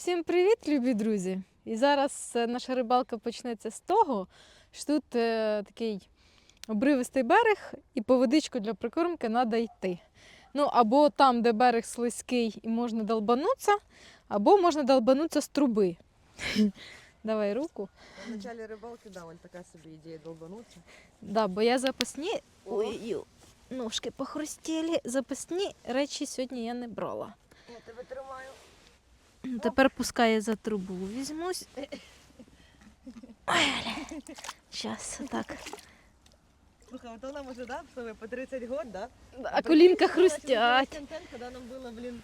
Всім привіт, любі друзі! І зараз е, наша рибалка почнеться з того, що тут е, такий обривистий берег, і по водичку для прикормки треба йти. Ну, або там, де берег слизький і можна долбанутися, або можна долбанутися з труби. Давай руку. В начале рыбалки, да, вон такая себе идея долбануться. Да, бо я запасні. Ой, ножки похрустіли. Запасні речі сьогодні я не брала. Я тебе тримаю. Тепер пускай я за трубу візьмусь. Зараз, так. Слухай, вот она уже, да, что вы по 30 год, да? А колінка прикинь, что мы начали делать хрустять. контент, когда нам было, блин,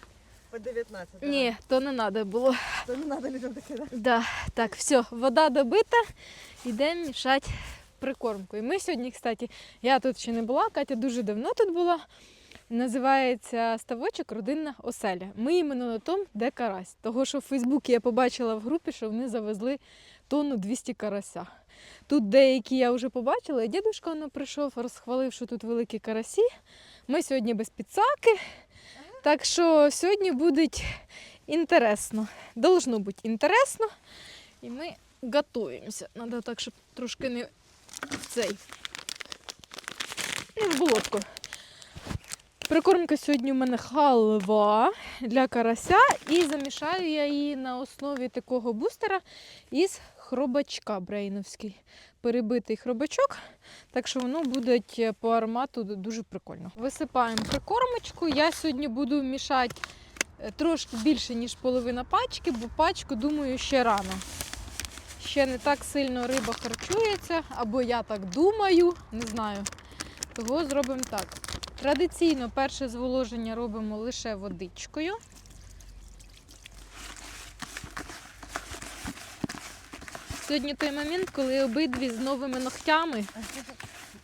по 19. да? Ні, то не треба було. То не надо людям таке, да? Да. Так, все, вода добита, йдемо мішати прикормку. І ми сьогодні, кстати, я тут ще не була, Катя дуже давно тут була. Називається ставочок Родинна оселя. Ми іменно на тому, де карась. Того, що в Фейсбуці я побачила в групі, що вони завезли тонну 200 карася. Тут деякі я вже побачила, і дідусь воно прийшов, розхвалив, що тут великі карасі. Ми сьогодні без підсаки. Так що сьогодні буде інтересно. Должно бути інтересно. І ми готуємося. Треба так, щоб трошки не в цей. Не в болотку. Прикормка сьогодні у мене халва для карася і замішаю я її на основі такого бустера із хробачка брейновський. Перебитий хробачок, так що воно буде по аромату дуже прикольно. Висипаємо прикормочку. Я сьогодні буду мішати е, трошки більше, ніж половина пачки, бо пачку, думаю, ще рано. Ще не так сильно риба харчується, або я так думаю, не знаю. Того зробимо так. Традиційно перше зволоження робимо лише водичкою. Сьогодні той момент, коли обидві з новими ногтями.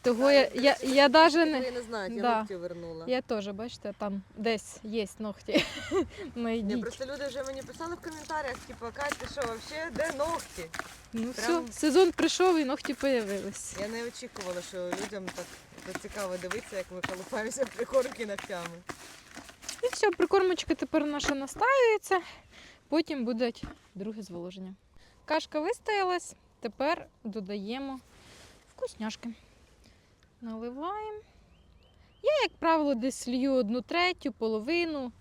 Того я, я, я даже не. Я не знаю, я Да. ногти вернула. Я теж, бачите, там десь є ногті. Ні, Найдіть. просто люди вже мені писали в коментарях, типу, Кать, ти що, вообще, де ногті? Ну прям- все, сезон прийшов і ногті появились. Я не очікувала, що людям так, так цікаво дивитися, як ми колупаємося в прикормки ногтями. І все, прикормочка тепер наша настаюється, потім буде друге зволоження. Кашка вистоялась, тепер додаємо вкусняшки. Наливаємо. Я, як правило, десь лью одну третю, половину.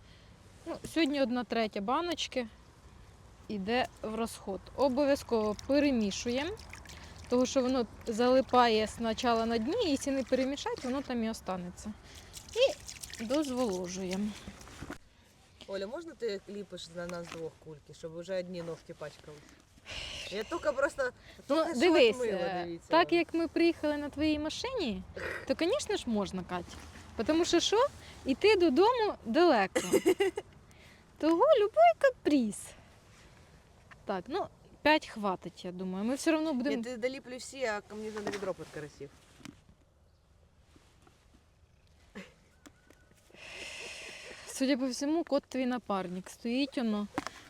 Ну, сьогодні одна третя баночки йде в розход. Обов'язково перемішуємо, тому що воно залипає спочатку на дні, і якщо не перемішати, воно там і останеться. І дозволожуємо. Оля, можна ти ліпиш на нас двох кульки, щоб вже одні ногті пачкали? Я тільки просто Ну, тільки що дивись, отмила, е, дивіться. так як ми приїхали на твоїй машині, то, звісно ж, можна, Катя. Тому що що? Іти додому далеко. Того любой каприз. Так, ну, 5 хватить, я думаю. Ми все одно Я будемо. ти доліплю всі, а мені треба відро під карасів. Судя по всьому, кот твій напарник. Стоїть воно,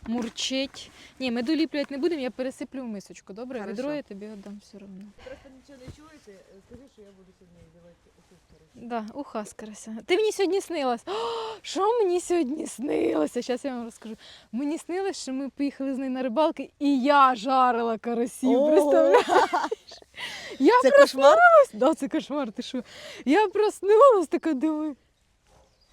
мурчить. Ні, ми доліплювати не будемо, я пересиплю в мисочку. Добре, Хорошо. відро я тобі віддам все одно. Просто нічого не чуєте, скажи, що я буду сьогодні віддавати у карасів. Да, уха з карася. Ти мені сьогодні снилась. О, що мені сьогодні снилося? Зараз я вам розкажу. Мені снилось, що ми поїхали з нею на рибалки, і я жарила карасів. Представляєш? Я Це кошмар? Да, це кошмар, ти що? Я проснулась, така думаю.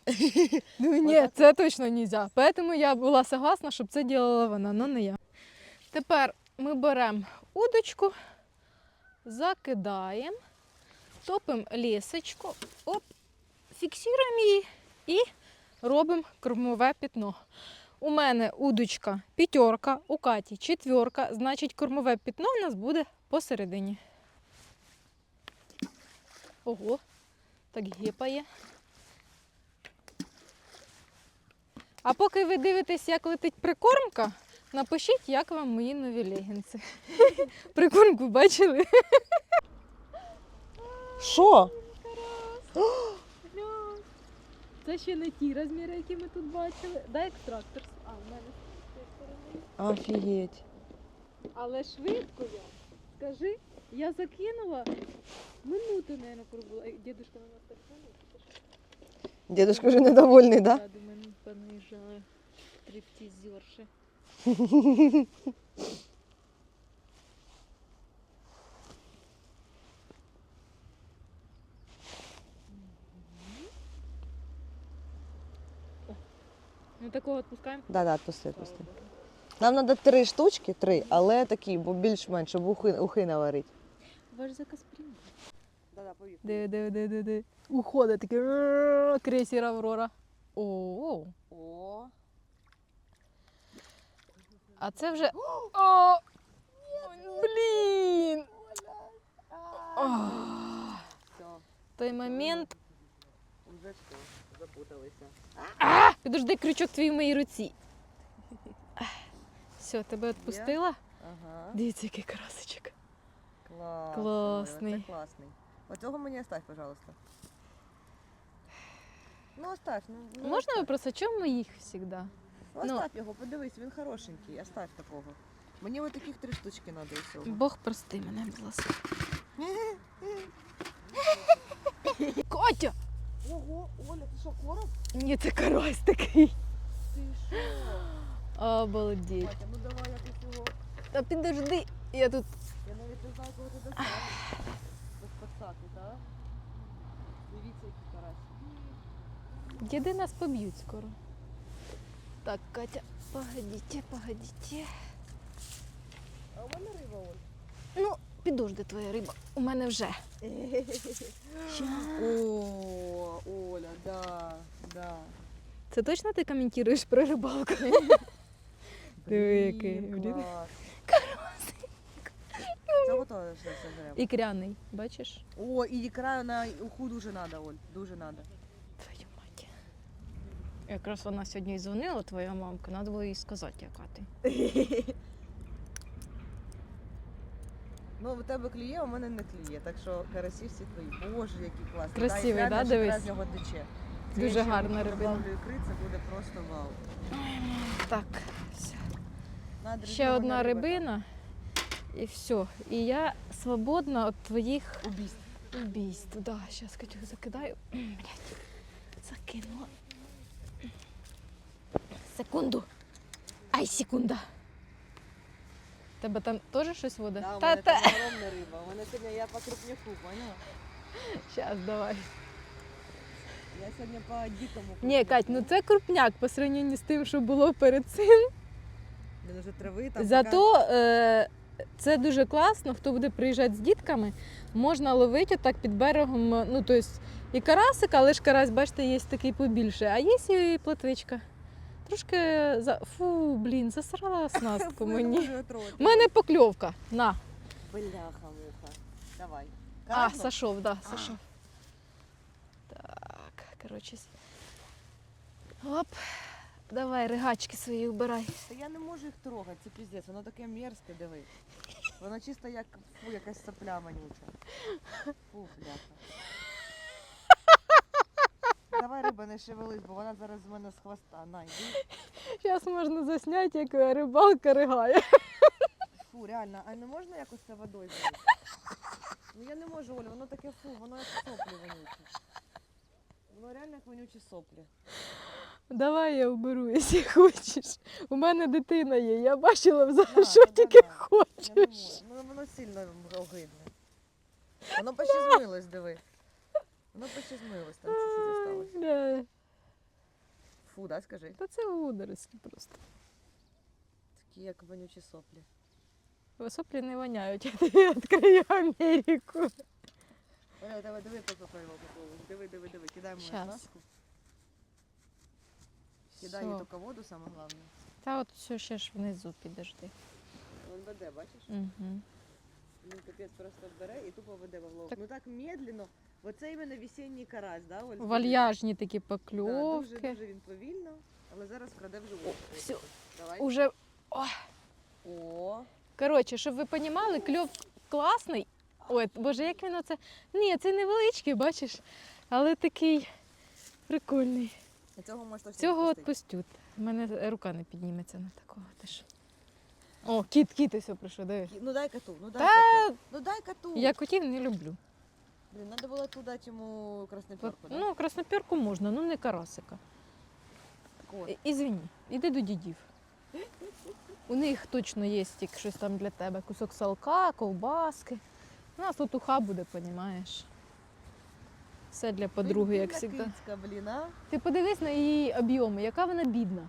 Думаю, ні, це точно не можна. Поэтому я була согласна, щоб це робила вона, але не я. Тепер ми беремо удочку, закидаємо, топимо лісочку, оп, фіксуємо її і робимо кормове пітно. У мене удочка п'ятерка, у Каті четверка, значить кормове пітно у нас буде посередині. Ого, так гіпає. А поки ви дивитесь, як летить прикормка, напишіть, як вам мої нові легінси. Прикормку бачили? Що? Це ще не ті розміри, які ми тут бачили. Дай екстрактор. А, в мене. Офігеть. Але швидко я. Скажи, я закинула минуту, мабуть, пробула. Дідушка на нас так Дедушка вже недовольний, да? Думаю, ну. Ми такого відпускаємо. Да, да, отпусти, отпусти. Нам треба три штучки, три, але такі, бо більш-менш, щоб ухи, ухи наварити. Ваш заказ прийняв. Да, да, повір. Диви, диви, диви, диви, диви. Уходить такий крейсер Аврора. О, О, а це вже. О, блін! О, той момент. вже все, запуталися. Підожди, крючок твій в моїй руці. Все, тебе відпустила? Ага, Дивіться, який красочок. клас. Класний. Це класний. Оцього мені оставь, пожалуйста. Ну, оставь. Ну, ну, Можна оставь. вопрос, а чому їх завжди? Ну, ну- оставь його, подивись, він хорошенький, оставь такого. Мені ось таких три штучки треба і всього. Бог прости мене, будь ласка. Котя! Ого, Оля, ти що, короб? Ні, це карась такий. Ти що? Обалдеть. Батя, ну давай якось його. Та підожди, я тут. Я навіть не знаю, кого ти достав. Без так? Дивіться, який карась. Діди нас поб'ють скоро. Так, Катя, погодите, погодите. А у мене риба, Оль. Ну, підожди твоя риба. У мене вже. О, Оля, да, да. Це точно ти коментуєш про рибалку? Диви, який. Все. Ікряний, бачиш? О, і ікра на уху дуже надо, Оль, дуже надо. Якраз вона сьогодні і дзвонила, твоя мамка, треба було їй сказати, яка ти. Ну, у тебе клює, у мене не клює, так що карасі всі твої. Боже, який класний. Красивий, да, да, дивись? Це Дуже гарна рибина. добавлю ікри, це буде просто вау. Так, все. Надо Ще одна рибина. І все. І я свободна від твоїх Убійств. убійств. Да, зараз Катю закидаю. Блять. Закинула. Секунду. Ай, секунда. Тебе там теж щось буде? Да, у та мене та. там огромна риба. У мене сьогодні я по крупняку, поняла? Щас, давай. Я сьогодні по дикому Ні, Кать, ну це крупняк по сравненню з тим, що було перед цим. Вже трави там. Зато е, це дуже класно, хто буде приїжджати з дітками, можна ловити отак під берегом. Ну, тобто і карасика, але ж карась, бачите, є такий побільше, а є і плотвичка. Трошки за. Фу, блін, засрала снастку мені. У мене покльовка. На. Бляха-муха. Давай. А, сошов, да, сошов. Так, коротше. Оп. Давай, ригачки свої вбирай. Та я не можу їх трогати, це піздець, воно таке мерзке, диви. Воно чисто як фу, якась сопля манюча. Фу, бляха. Давай риба не шевелись, бо вона зараз з мене з хвоста. На, йди. Зараз можна засняти, як рибалка ригає. Фу, реально, а не можна якось це водою зробити? Ну я не можу, Оля, воно таке фу, воно як соплі вонючі. Воно реально як вонючі соплі. Давай я вберу, якщо хочеш. У мене дитина є, я бачила взагалі, що та тільки давай. Я не хочеш. можу. Ну воно сильно огидне. Воно почти змилось, диви. Воно почти змилось, там чуть-чуть осталось. Бля, Фу, да, скажи? Та це водорослі просто. Такі як вонючі соплі. Соплі не воняють, я тобі відкрию Америку. Оля, давай, диви, попробуй попробуй. Диви, диви, диви, кидай мою Щас. снастку. Кидай Все. тільки воду, саме головне. Та от все ще ж внизу підожди. Він веде, бачиш? Угу. Він капець просто бере і тупо веде во влог. Так. Ну так медленно. Оце іменно весінній карась, да, Оль? Вальяжні такі Да, дуже, дуже він повільно, але зараз краде в живот. всьо. Давай. Уже, О, коротше, щоб ви розуміли, кльов класний. Ой, боже, як він оце. Ні, це невеличкий, бачиш, але такий прикольний. і цього точно Цього відпустють. У мене рука не підніметься на такого теж. О, кіт, кіт ось прийшов, диви. Ну дай коту, ну дай Та коту. Ну дай коту. я котів не люблю. Блін, треба було туди йому красноперку, да? Ну, красноперку можна, ну не карасика. І- Ізвини, іди до дідів. У них точно є тільки щось там для тебе. Кусок салка, ковбаски. У нас тут уха буде, понімаєш. Все для подруги, як Бідна завжди. кицька, блін, а? Ти подивись на її об'єми, яка вона бідна.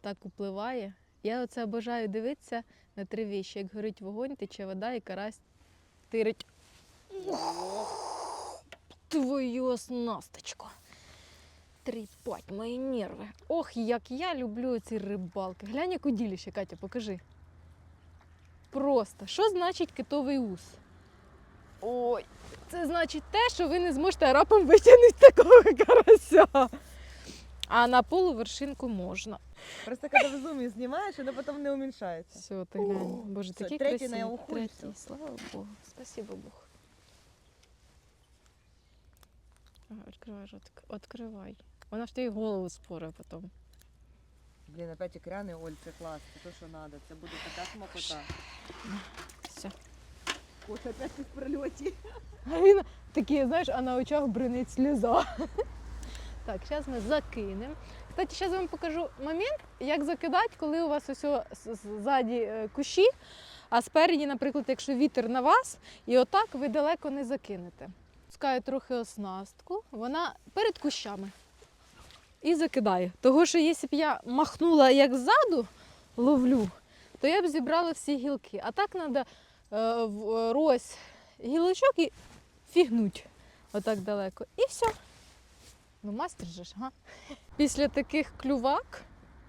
Так upливає. Я оце обожаю дивитися на три віші. Як горить вогонь, тече вода і карась тирить. Твою оснасточку. Тріпать мої нерви. Ох, як я люблю ці рибалки. Глянь, як уділіще, Катя, покажи. Просто. Що значить китовий ус? Ой, це значить те, що ви не зможете рапом витягнути такого карася. А на полувершинку можна. Просто коли в зумі знімаєш, воно потім не уменьшається. Все, ти глянь. Боже, такий красивий. Третій. Слава Богу. Спасибо Богу. Ага, Відкривай ротик. Відкривай. Вона ж тобі голову споре потім. Блін, опять ікряний, Оль, це клас, це то, що треба. Це буде така смакота. Все. Ось опять ти в прильоті. А він такий, знаєш, а на очах бринить сльоза. Так, зараз ми закинемо. Кстати, зараз вам покажу момент, як закидати, коли у вас ось ззаді е, кущі, а спереді, наприклад, якщо вітер на вас, і отак ви далеко не закинете. Пускаю трохи оснастку, вона перед кущами. І закидаю. Того, що якщо б я махнула як ззаду ловлю, то я б зібрала всі гілки. А так треба е, в розь гілочок і фігнуть отак далеко. І все. Ну, мастер же ж, га? Після таких клювак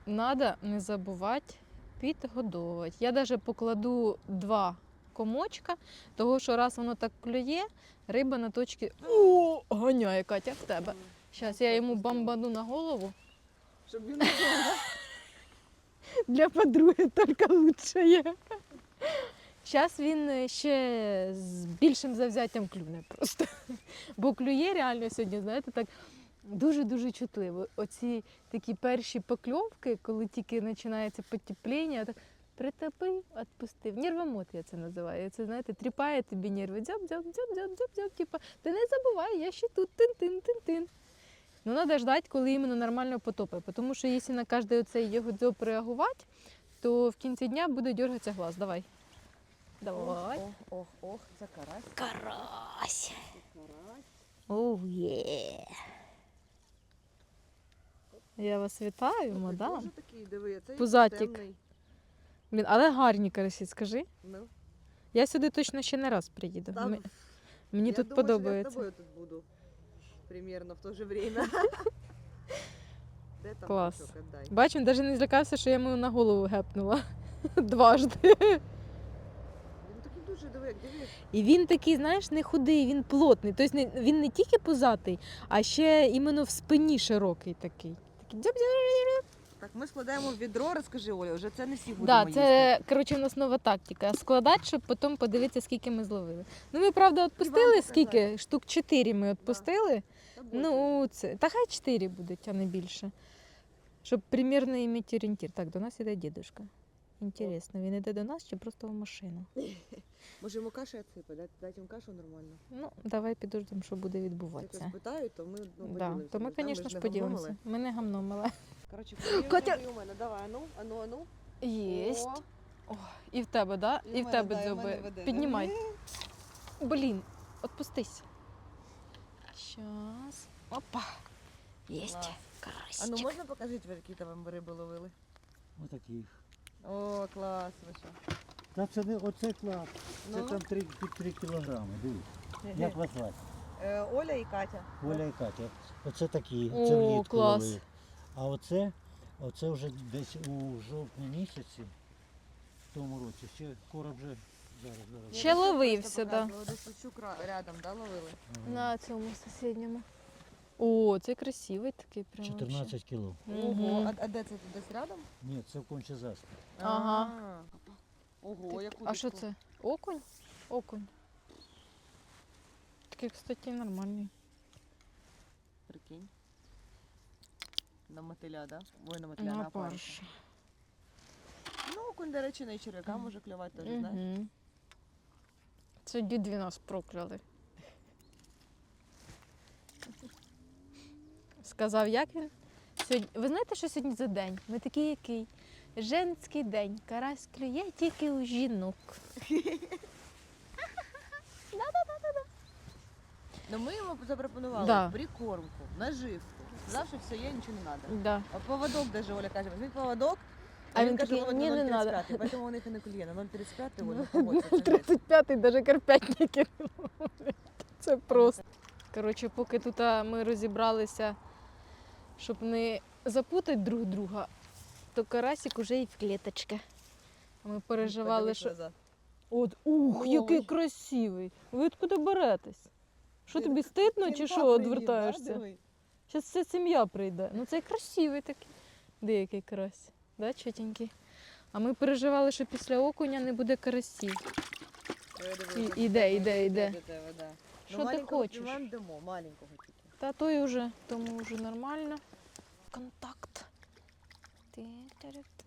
треба не забувати підгодовувати. Я навіть покладу два комочка, того що раз воно так клює, риба на точці О, ганяє Катя в тебе. Зараз я йому бамбану на голову. Щоб він не. Для подруги тільки лучше є. Зараз він е, ще з більшим завзяттям клюне просто. Бо клює реально сьогодні, знаєте, так дуже-дуже чутливо. Оці такі перші покльовки, коли тільки починається потепління, так притопив, відпустив. Нервомот я це називаю. Це, знаєте, тріпає тобі нерви. Дзьоб, дзьоб, дзьоб, дзьоб, дзьоб, дзьоб. Типа, ти не забувай, я ще тут тин-тин-тин-тин. Ну, треба ждати, коли іменно нормально потопить. Тому що якщо на кожний оцей його дзьоб реагувати, то в кінці дня буде дергатися глаз. Давай. Давай. Ох, ох, ох, це карась. Карась. Оу є. Я вас вітаю, мадам. Пузатик. Блін, але гарні карасі, скажи. Ну, Я сюди точно ще не раз приїду. там, М- Мені я тут думаю, що Я з тобою тут буду. Примерно в то же время. Де там Клас. кусок? Отдай. Бач, він навіть не злякався, що я йому на голову гепнула. Дважди. Він такий дуже диви, дивись. І він такий, знаєш, не худий, він плотний. Тобто не, він не тільки пузатий, а ще іменно в спині широкий такий. Такий дзьоб-дзьоб. Так, ми складаємо в відро, розкажи, Оля, вже це не всі будемо Да, їсти. це коротше в нас нова тактика. Складати, щоб потім подивитися, скільки ми зловили. Ну ми правда відпустили скільки? Штук 4 ми відпустили. Буде. Ну, це. Та хай 4 будуть, а не більше. Щоб примірно іміти орієнтир. Так, до нас іде дідушка. Інтересно, він іде до нас чи просто в машину? Може йому каші відсипати, дати, їм кашу нормально. Ну, давай підождемо, що буде відбуватися. питають, то ми ну, Да, то ми, звісно ж ж, поділимося. Ми не гамномили. Коротше, Катя! Катя... у мене, давай, ану, ану, ану. Єсть. О, І в тебе, да? і І в в мене, тебе да, веде. Піднімай. Блін, отпустись. Щас. Опа. Єсть. Карасик. А ну можна покажіть, ви які там риби ловили? Отаких. О, клас, ви що. Та це не оце клас. Це Ну. там 3, 3 кілограми. Дивись. Як вас звати? Е, Оля і Катя. Оля і Катя. Оце такі. О, Це влітку клас. ловили. А оце, оце вже десь у жовтні місяці, в тому році. Ще короб вже зараз, зараз. Ще ловився, да. да. Рядом, да, ловили? Ага. На цьому сусідньому. О, це красивий такий прям. 14 кіло. Ого, Угу. а, а де це тут десь рядом? Ні, це в конче заспі. Ага. А. Ого, яку А що це? Окунь? Окунь. Такий, кстати, нормальний. На мотиля, да? Ой, на мотиля, На на парша. Ну, окунь, до речі, і черв'яка може клювати теж, знаєш. Угу. Це дідві нас прокляли. Сказав, як він? Сьогодні... Ви знаєте, що сьогодні за день? Ми такий який. Женський день. Карась клює тільки у жінок. Ну ми йому запропонували Да. прикормку, наживку. Що все є, нічого не треба. Да. А поводок даже Оля каже, візьміть поводок. А він такий, «Володя, «Ні, не 0,35». надо. Поэтому у них і не клює. На 0,35 Оля, погодься, це жесть. 35-й даже карпятники. Це просто. Коротше, поки тут ми розібралися, щоб не запутати друг друга, то карасик уже і в клеточці. Ми переживали, що. От, ух, який красивий. Ви откуда беретесь? Що тобі стидно чи що відвертаєшся? Зараз вся сім'я прийде. Ну цей красивий такий. Деякий карась. Да, чотенький? А ми переживали, що після окуня не буде карасів. І- іде, іде, іде. Що Ну, ти хочеш? дамо, маленького тільки. Та той уже, тому вже нормально. Контакт.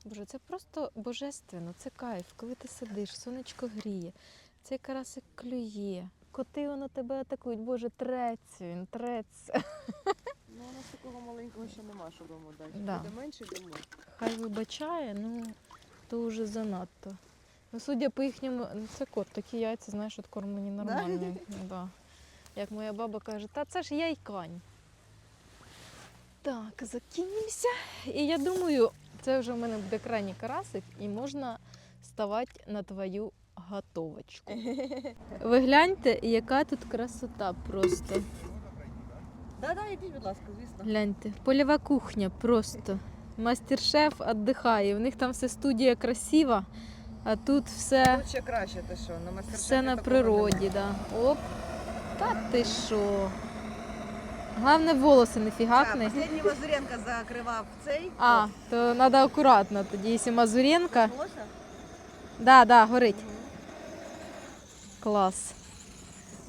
Боже, це просто божественно, це кайф, коли ти сидиш, сонечко гріє, цей карасик клює, коти воно тебе атакують. Боже, треться він, треться. Ну, у нас такого маленького ще нема, щоб йому дати. Да. Буде менше дамо. Хай вибачає, ну то вже занадто. Ну, судя по їхньому, ну це кот, такі яйця, знаєш, откормлені нормальні. Да. Як моя баба каже, та це ж яйкань. Так, закинемося. І я думаю, це вже в мене буде крайній карасик, і можна ставати на твою готовочку. Ви гляньте, яка тут красота просто. Да, да, йдіть, будь ласка, звісно. Гляньте, польова кухня просто. Мастер-шеф віддихає. У них там все студія красива, а тут все, Тут ще краще, ти що, на мастер все на природі. Да. Оп. Та ти що? Головне, волоси не фігакни. Останній Мазуренко закривав цей. А, то треба акуратно. Тоді, якщо Мазуренко. Волосся? Да, да, горить. Клас.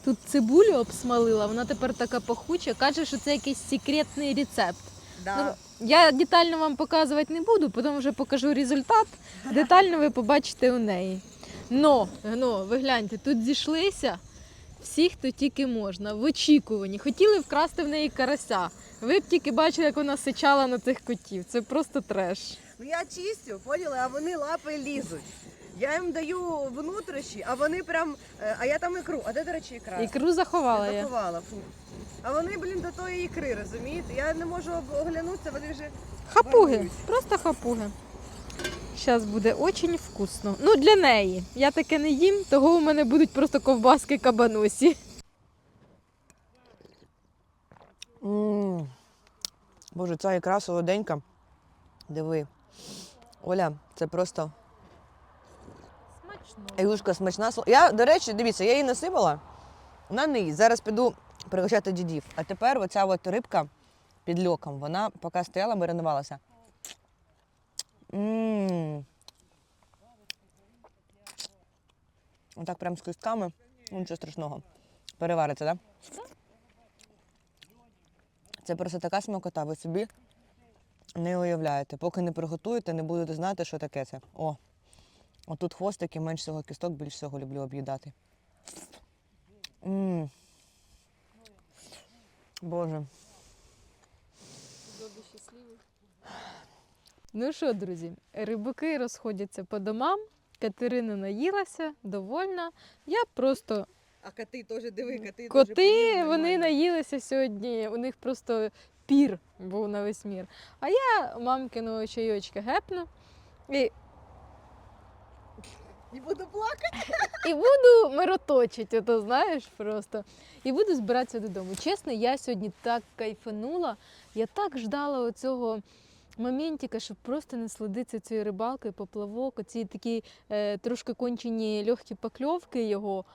Тут цибулю обсмалила, вона тепер така пахуча. Каже, що це якийсь секретний рецепт. Да. Ну, я детально вам показувати не буду, потім вже покажу результат. Детально ви побачите у неї. Но, но ви гляньте, тут зійшлися всі, хто тільки можна, в очікуванні. Хотіли вкрасти в неї карася. Ви б тільки бачили, як вона сичала на цих котів. Це просто треш. Ну я чистю, поняли, а вони лапи лізуть. Я їм даю внутрішні, а вони прям. е, А я там ікру. А де, до речі, ікра? Ікру заховала я. Заховала, фу. А вони, блін, до тої ікри, розумієте? Я не можу оглянутися, вони вже. Хапуги, Варюють. просто хапуги. Зараз буде дуже вкусно. Ну, для неї. Я таке не їм, того у мене будуть просто ковбаски кабаносі. м Боже, ця ікра солоденька. Диви. Оля, це просто. Юшка смачна. Я, до речі, дивіться, я її насипала на низ. Зараз піду пригощати дідів. А тепер оця от рибка під льоком, вона поки стояла, маринувалася. Отак прям з кістками. Ну, Нічого страшного. Перевариться, так? Да? Це просто така смакота, ви собі не уявляєте. Поки не приготуєте, не будете знати, що таке це. О, отут хвостики, менш всього кісток, більш всього люблю об'їдати. Боже. Ну що, друзі, рибаки розходяться по домам. Катерина наїлася, довольна. Я просто А коти теж, диви, коти коти, вони наїлися сьогодні. У них просто пір був на весь мір. А я мамкиного чайочка гепну і, Не буду плакати. і буду мироточити, ото знаєш просто. І буду збиратися додому. Чесно, я сьогодні так кайфанула. Я так ждала оцього моментика, щоб просто насладитися цією рибалкою, поплавок, оці такі е, трошки кончені легкі покльовки його.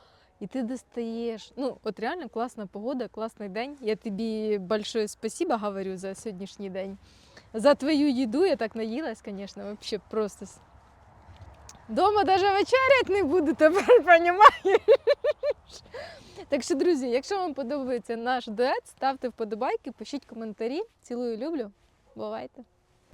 І ти достаєш. Ну, от реально класна погода, класний день. Я тобі большое спасибо говорю за сьогоднішній день. За твою їду я так наїлась, звісно, вообще просто. Дома навіть вечерять не буду тепер, розумієш? Так що, друзі, якщо вам подобається наш дует, ставте вподобайки, пишіть коментарі. Цілую, люблю. Бувайте!